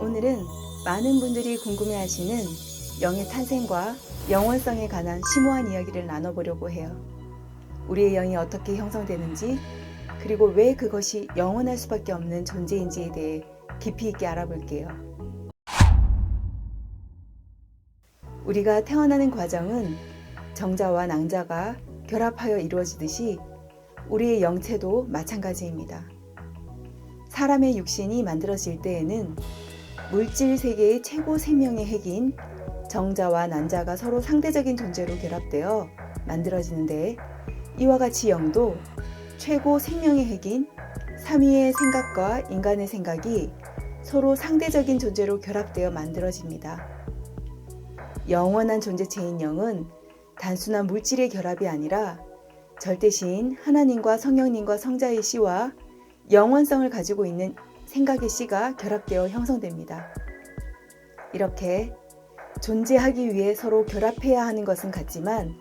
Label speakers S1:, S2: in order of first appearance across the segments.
S1: 오늘은 많은 분들이 궁금해하시는 영의 탄생과 영원성에 관한 심오한 이야기를 나눠보려고 해요. 우리의 영이 어떻게 형성되는지, 그리고 왜 그것이 영원할 수밖에 없는 존재인지에 대해 깊이 있게 알아볼게요. 우리가 태어나는 과정은 정자와 낭자가 결합하여 이루어지듯이 우리의 영체도 마찬가지입니다. 사람의 육신이 만들어질 때에는 물질 세계의 최고 생명의 핵인 정자와 난자가 서로 상대적인 존재로 결합되어 만들어지는데 이와 같이 영도 최고 생명의 핵인 삼위의 생각과 인간의 생각이 서로 상대적인 존재로 결합되어 만들어집니다. 영원한 존재체인 영은 단순한 물질의 결합이 아니라 절대시인 하나님과 성령님과 성자의 씨와 영원성을 가지고 있는 생각의 씨가 결합되어 형성됩니다. 이렇게 존재하기 위해 서로 결합해야 하는 것은 같지만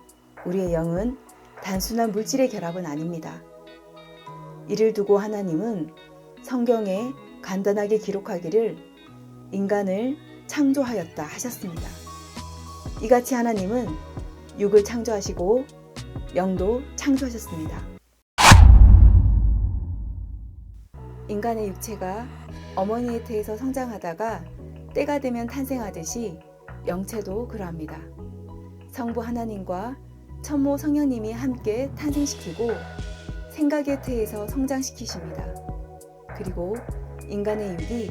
S1: 우리의 영은 단순한 물질의 결합은 아닙니다. 이를 두고 하나님은 성경에 간단하게 기록하기를 인간을 창조하였다 하셨습니다. 이같이 하나님은 육을 창조하시고 영도 창조하셨습니다. 인간의 육체가 어머니의 태에서 성장하다가 때가 되면 탄생하듯이 영체도 그러합니다. 성부 하나님과 천모 성령님이 함께 탄생시키고 생각의 태에서 성장시키십니다. 그리고 인간의 육이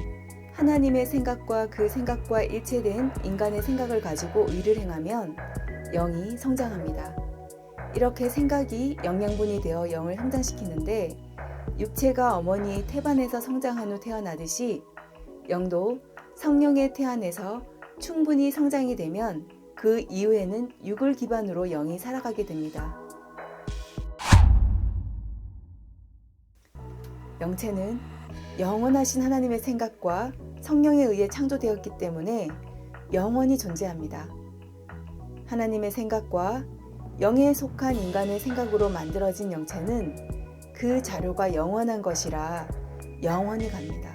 S1: 하나님의 생각과 그 생각과 일체된 인간의 생각을 가지고 의를 행하면 영이 성장합니다. 이렇게 생각이 영양분이 되어 영을 성장시키는데 육체가 어머니의 태반에서 성장한 후 태어나듯이 영도 성령의 태 안에서 충분히 성장이 되면 그 이후에는 육을 기반으로 영이 살아가게 됩니다. 영체는 영원하신 하나님의 생각과 성령에 의해 창조되었기 때문에 영원히 존재합니다. 하나님의 생각과 영에 속한 인간의 생각으로 만들어진 영체는 그 자료가 영원한 것이라 영원히 갑니다.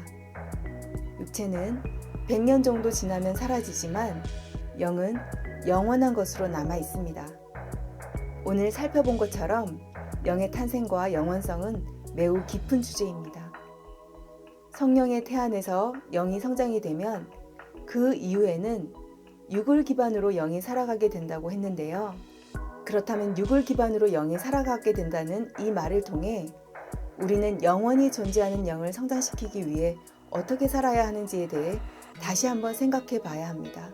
S1: 육체는 100년 정도 지나면 사라지지만 영은 영원한 것으로 남아 있습니다. 오늘 살펴본 것처럼 영의 탄생과 영원성은 매우 깊은 주제입니다. 성령의 태안에서 영이 성장이 되면 그 이후에는 육을 기반으로 영이 살아가게 된다고 했는데요. 그렇다면 육을 기반으로 영이 살아가게 된다는 이 말을 통해 우리는 영원히 존재하는 영을 성장시키기 위해 어떻게 살아야 하는지에 대해 다시 한번 생각해 봐야 합니다.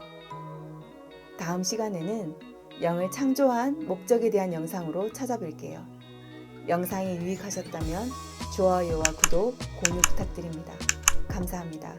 S1: 다음 시간에는 영을 창조한 목적에 대한 영상으로 찾아뵐게요. 영상이 유익하셨다면 좋아요와 구독, 공유 부탁드립니다. 감사합니다.